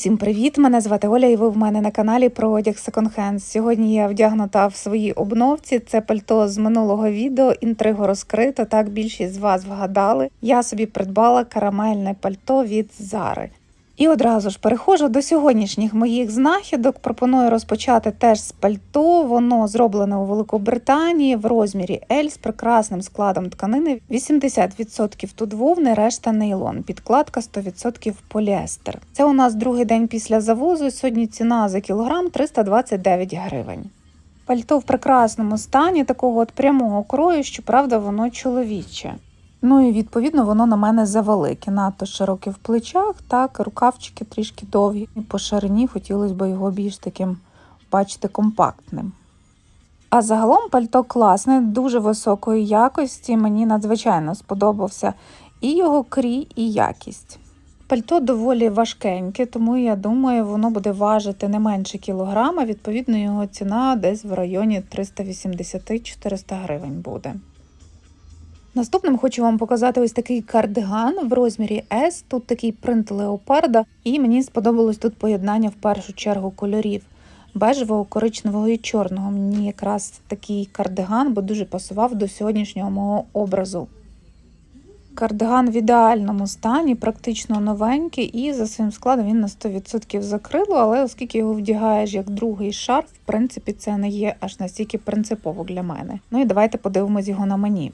Усім привіт! Мене звати Оля, і ви в мене на каналі про одяг Second Hand. Сьогодні я вдягнута в своїй обновці. Це пальто з минулого відео. Інтригу розкрито. Так більшість з вас вгадали. Я собі придбала карамельне пальто від Зари. І одразу ж переходжу до сьогоднішніх моїх знахідок. Пропоную розпочати теж з пальто. Воно зроблене у Великобританії в розмірі L з прекрасним складом тканини. 80% тут вовни, решта нейлон. Підкладка 100% поліестер. Це у нас другий день після завозу. Сьогодні ціна за кілограм 329 гривень. Пальто в прекрасному стані, такого от прямого крою, щоправда, воно чоловіче. Ну і відповідно воно на мене завелике, надто широке в плечах, так, рукавчики трішки довгі. І по ширині хотілося б його більш таким, бачити, компактним. А загалом пальто класне, дуже високої якості. Мені надзвичайно сподобався і його крій, і якість. Пальто доволі важкеньке, тому я думаю, воно буде важити не менше кілограма. Відповідно, його ціна десь в районі 380-400 гривень буде. Наступним хочу вам показати ось такий кардиган в розмірі S. Тут такий принт леопарда, і мені сподобалось тут поєднання в першу чергу кольорів бежевого, коричневого і чорного. Мені якраз такий кардиган, бо дуже пасував до сьогоднішнього мого образу. Кардиган в ідеальному стані, практично новенький, і за своїм складом він на 100% закрило, але оскільки його вдягаєш як другий шарф, в принципі, це не є аж настільки принципово для мене. Ну і давайте подивимось його на мені.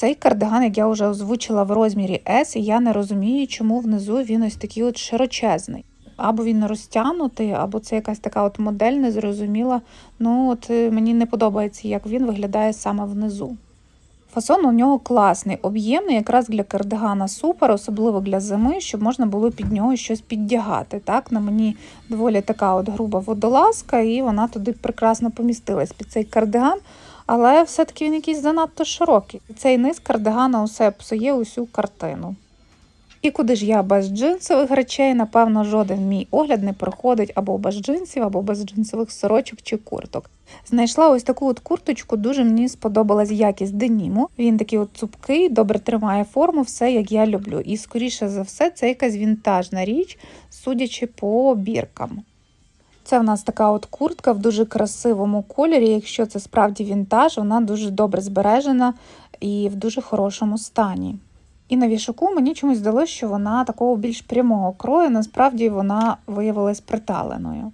Цей кардиган, як я вже озвучила в розмірі S, і я не розумію, чому внизу він ось такий от широчезний. Або він розтягнутий, або це якась така от модель незрозуміла. Ну от е, мені не подобається, як він виглядає саме внизу. Фасон у нього класний, об'ємний, якраз для кардигана супер, особливо для зими, щоб можна було під нього щось піддягати. Так, На мені доволі така от груба водолазка, і вона туди прекрасно помістилась під цей кардиган але все-таки він якийсь занадто широкий. Цей низ кардигана усе псує усю картину. І куди ж я без джинсових речей, напевно, жоден мій огляд не проходить або без джинсів, або без джинсових сорочок чи курток. Знайшла ось таку от курточку, дуже мені сподобалась якість деніму. Він такий от цупкий, добре тримає форму, все як я люблю. І, скоріше за все, це якась вінтажна річ, судячи по біркам. Це в нас така от куртка в дуже красивому кольорі. Якщо це справді вінтаж, вона дуже добре збережена і в дуже хорошому стані. І на вішаку мені чомусь здалося, що вона такого більш прямого крою, насправді вона виявилась приталеною.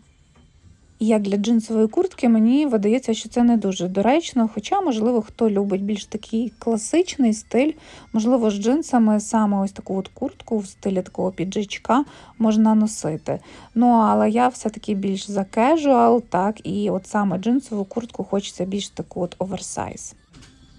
Як для джинсової куртки, мені видається, що це не дуже доречно. Хоча, можливо, хто любить більш такий класичний стиль, можливо, з джинсами саме ось таку от куртку в стилі такого піджачка можна носити. Ну, але я все-таки більш за кежуал, так, і от саме джинсову куртку хочеться більш таку от оверсайз.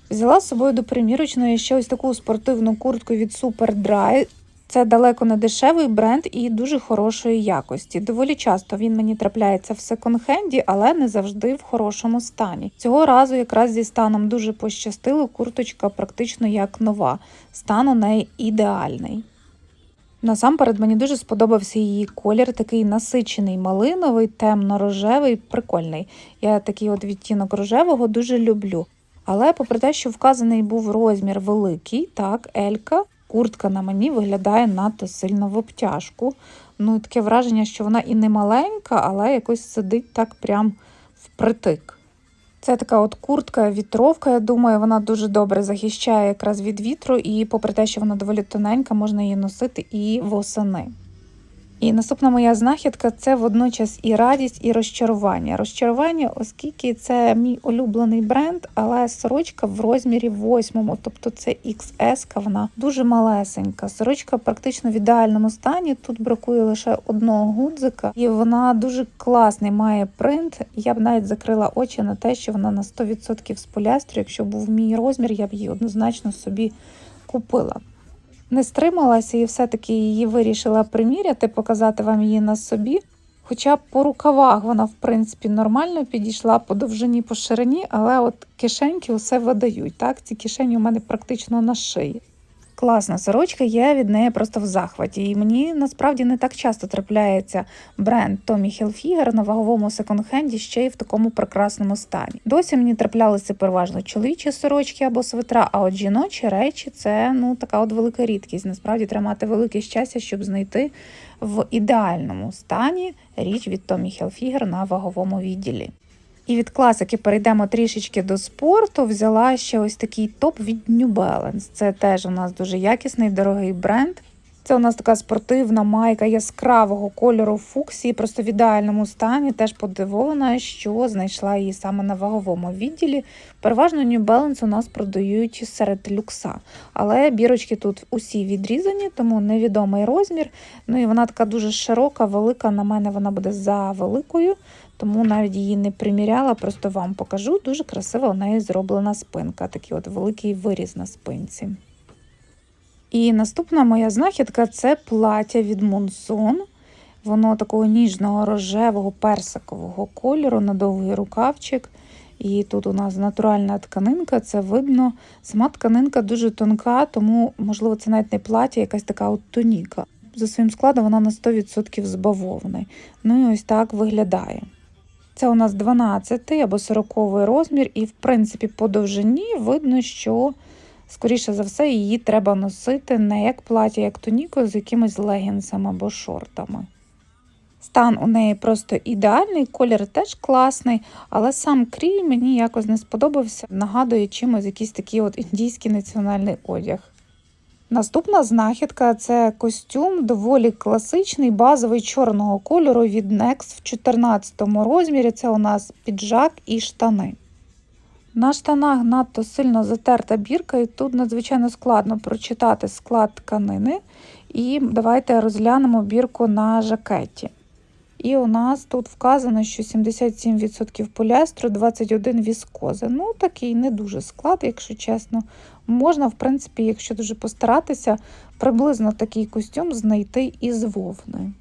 Взяла з собою до примірочної ще ось таку спортивну куртку від Superdry. Це далеко не дешевий бренд і дуже хорошої якості. Доволі часто він мені трапляється в секонд-хенді, але не завжди в хорошому стані. Цього разу якраз зі станом дуже пощастило, курточка практично як нова. Стан у неї ідеальний. Насамперед мені дуже сподобався її колір, такий насичений малиновий, темно-рожевий, прикольний. Я такий от відтінок рожевого дуже люблю. Але, попри те, що вказаний був розмір великий, так, Елька, Куртка на мені виглядає надто сильно в обтяжку. Ну, таке враження, що вона і не маленька, але якось сидить так прям впритик. Це така от куртка, вітровка, я думаю, вона дуже добре захищає якраз від вітру, і, попри те, що вона доволі тоненька, можна її носити і восени. І наступна моя знахідка це водночас і радість, і розчарування. Розчарування, оскільки це мій улюблений бренд, але сорочка в розмірі восьмому, тобто це XS, вона дуже малесенька. Сорочка практично в ідеальному стані. Тут бракує лише одного гудзика, і вона дуже класний має принт. Я б навіть закрила очі на те, що вона на 100% з поліестру. Якщо був мій розмір, я б її однозначно собі купила не стрималася і все-таки її вирішила приміряти, показати вам її на собі. Хоча по рукавах вона, в принципі, нормально підійшла по довжині, по ширині, але от кишеньки усе видають. Так? Ці кишені у мене практично на шиї. Класна сорочка, я від неї просто в захваті. І мені насправді не так часто трапляється бренд Tommy Hilfiger на ваговому секонд-хенді ще й в такому прекрасному стані. Досі мені траплялися переважно чоловічі сорочки або свитра, а от жіночі речі це ну така от велика рідкість. Насправді треба мати велике щастя, щоб знайти в ідеальному стані річ від Tommy Hilfiger на ваговому відділі. І від класики перейдемо трішечки до спорту. Взяла ще ось такий топ від New Balance. Це теж у нас дуже якісний, дорогий бренд. Це у нас така спортивна майка яскравого кольору фуксії, просто в ідеальному стані. Теж подивована, що знайшла її саме на ваговому відділі. Переважно New Balance у нас продають серед люкса, але бірочки тут усі відрізані, тому невідомий розмір. Ну і вона така дуже широка, велика. На мене вона буде за великою тому навіть її не приміряла, просто вам покажу. Дуже красиво у неї зроблена спинка, такий от великий виріз на спинці. І наступна моя знахідка це плаття від Мунсон. Воно такого ніжного рожевого персикового кольору на довгий рукавчик. І тут у нас натуральна тканинка, це видно. Сама тканинка дуже тонка, тому, можливо, це навіть не плаття, якась така от тоніка. За своїм складом вона на 100% з. Ну і ось так виглядає. Це у нас 12 або 40 розмір, і, в принципі, по довжині видно, що, скоріше за все, її треба носити не як плаття, як тоніку з якимись легінсами або шортами. Стан у неї просто ідеальний, колір теж класний, але сам крій мені якось не сподобався, нагадує чимось якийсь такий от індійський національний одяг. Наступна знахідка це костюм доволі класичний, базовий чорного кольору від Next в 14 розмірі. Це у нас піджак і штани. На штанах надто сильно затерта бірка, і тут надзвичайно складно прочитати склад тканини. І давайте розглянемо бірку на жакеті. І у нас тут вказано, що 77% поліестру, 21 віскози. Ну, такий не дуже склад, якщо чесно. Можна, в принципі, якщо дуже постаратися, приблизно такий костюм знайти із вовни.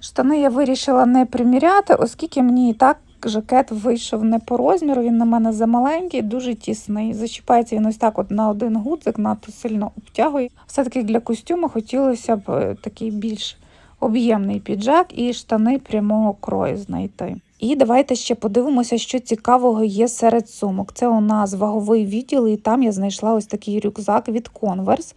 Штани я вирішила не приміряти, оскільки мені і так жакет вийшов не по розміру, він на мене замаленький, дуже тісний. Зачіпається він ось так от на один гудзик, надто сильно обтягує. Все-таки для костюму хотілося б е, такий більш об'ємний піджак і штани прямого крою знайти. І давайте ще подивимося, що цікавого є серед сумок. Це у нас ваговий відділ, і там я знайшла ось такий рюкзак від Converse.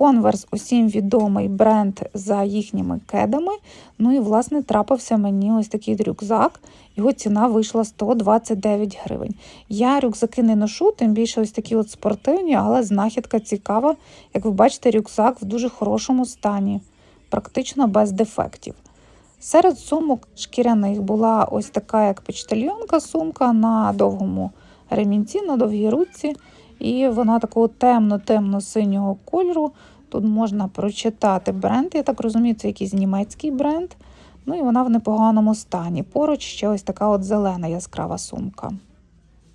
Converse усім відомий бренд за їхніми кедами. Ну і, власне, трапився мені ось такий рюкзак. Його ціна вийшла 129 гривень. Я рюкзаки не ношу, тим більше ось такі от спортивні, але знахідка цікава. Як ви бачите, рюкзак в дуже хорошому стані, практично без дефектів. Серед сумок шкіряних була ось така, як почтальйонка сумка на довгому ремінці, на довгій руці. І вона такого темно-темно-синього кольору. Тут можна прочитати бренд, я так розумію, це якийсь німецький бренд. Ну і вона в непоганому стані. Поруч ще ось така от зелена яскрава сумка.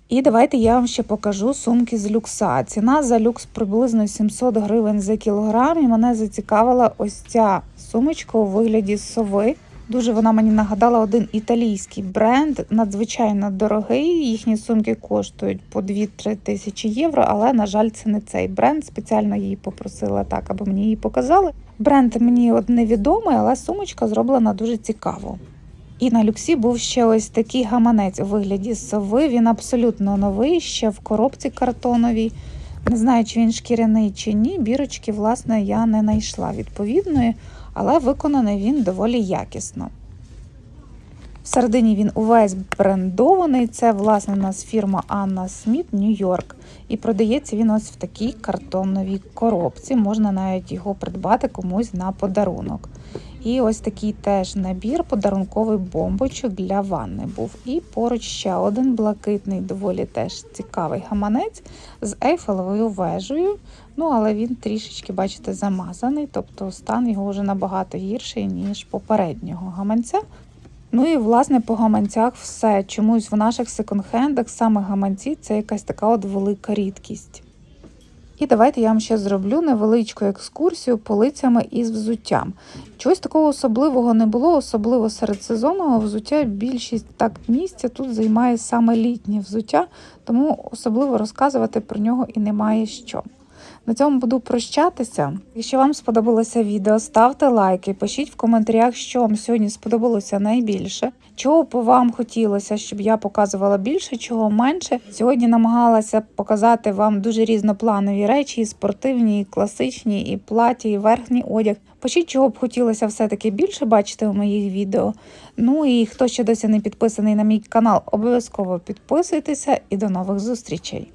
І давайте я вам ще покажу сумки з люкса. Ціна за люкс приблизно 700 гривень за кілограм. І мене зацікавила ось ця сумочка у вигляді сови. Дуже вона мені нагадала один італійський бренд, надзвичайно дорогий. Їхні сумки коштують по 2-3 тисячі євро, але, на жаль, це не цей бренд. Спеціально її попросила так, аби мені її показали. Бренд мені от невідомий, але сумочка зроблена дуже цікаво. І на люксі був ще ось такий гаманець у вигляді сови. Він абсолютно новий, ще в коробці картоновій. Не знаю, чи він шкіряний чи ні. Бірочки, власне, я не знайшла відповідної але виконаний він доволі якісно. Всередині він увесь брендований. Це, власне, у нас фірма Анна Сміт Нью-Йорк. І продається він ось в такій картоновій коробці. Можна навіть його придбати комусь на подарунок. І ось такий теж набір, подарунковий бомбочок для ванни був. І поруч ще один блакитний, доволі теж цікавий гаманець з ейфелевою вежею. Ну, але він трішечки, бачите, замазаний, тобто стан його вже набагато гірший, ніж попереднього гаманця. Ну і, власне, по гаманцях все. Чомусь в наших секонд-хендах саме гаманці це якась така от велика рідкість. І давайте я вам ще зроблю невеличку екскурсію полицями із взуттям. Чогось такого особливого не було, особливо серед сезонного взуття. Більшість так місця тут займає саме літнє взуття, тому особливо розказувати про нього і немає що. На цьому буду прощатися. Якщо вам сподобалося відео, ставте лайки, пишіть в коментарях, що вам сьогодні сподобалося найбільше. Чого б вам хотілося, щоб я показувала більше, чого менше. Сьогодні намагалася показати вам дуже різнопланові речі, і спортивні, і класичні, і платі, і верхній одяг. Пишіть, чого б хотілося все-таки більше бачити у моїх відео. Ну і хто ще досі не підписаний на мій канал, обов'язково підписуйтеся і до нових зустрічей.